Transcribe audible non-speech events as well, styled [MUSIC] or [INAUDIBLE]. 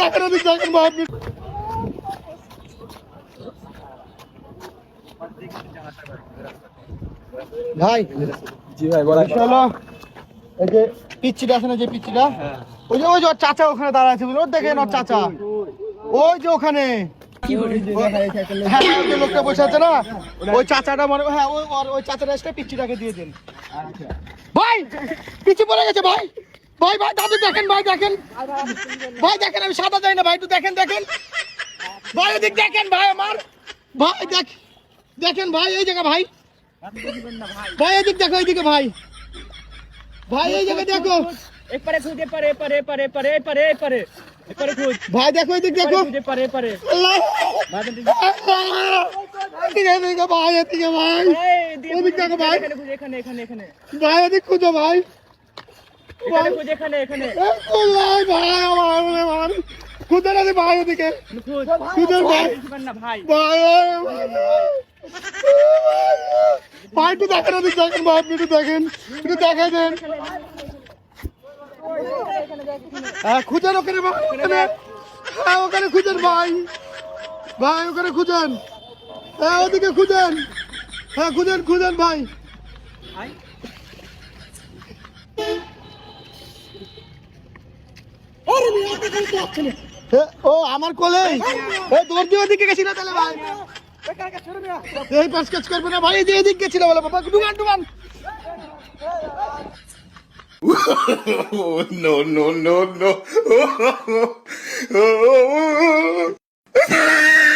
দেখেন দেখেন ভাই আপনি। ভাই। জি ভাই চলো এই যে পিচ্ছিটা আছে না যে পিচ্ছিটা? ওই যে ওই যে চাচা ওখানে দাঁড়া আছে বুঝলি? ওর দেখেন ওর চাচা। ওই যে ওখানে। হ্যাঁ লোকটা বসে আছে না? ওই চাচাটা মানে হ্যাঁ ওই ওর- ওই চাচাটা এসে পিচ্ছিটাকে দিয়ে দিন। ভাই পিচ্ছি পড়ে গেছে ভাই। ভাই ভাই দাদু দেখেন ভাই দেখেন। ভাই দেখেন আমি সাদা যাই না ভাই একটু দেখেন দেখেন। ভাই ওদিক দেখেন ভাই আমার। ভাই দেখ দেখেন ভাই এই জায়গা ভাই। ভাই এদিক দেখো এইদিকে ভাই। ভাই এই জায়গা দেখো। এপারে খুঁজ এপারে এপারে এপারে এপারে এপারে এপারে। এপারে খুঁজ। ভাই দেখো এদিক দেখো। এপারে এপারে ভাই এদিকে এদিকে ভাই এদিকে ভাই। এদিকে ওদিক খুঁজ, দেখো ভাই। এখানে এখানে এখানে এখানে। ভাই এদিক খুঁজো ভাই। এখানে এখানে এখানে। ভাই আমার আমার খুঁজে না ভাই এদিকে। খুঁজ। ভাই ভাই। ভাই। ভাই একটু দেখেন ওদিক দেখেন ভাই আপনি একটু দেখেন। একটু দেখাই দেন। খুঁজেন ওখানে ওখানে। হ্যাঁ ওখানে খুঁজেন ভাই। ভাই, ওখানে খুঁজেন। হ্যাঁ ওদিকে খুঁজেন। হ্যাঁ খুঁজেন খুঁজেন ভাই। ও, আমার কোলে। দৌড় দিয়ে ওদিকে গেছিল তাহলে ভাই। এই পাশ কাজ করবে না ভাই এদিক গেছিল বলে, বাবা, ডুবান ডুবান। [LAUGHS] no, no, no, no. [LAUGHS]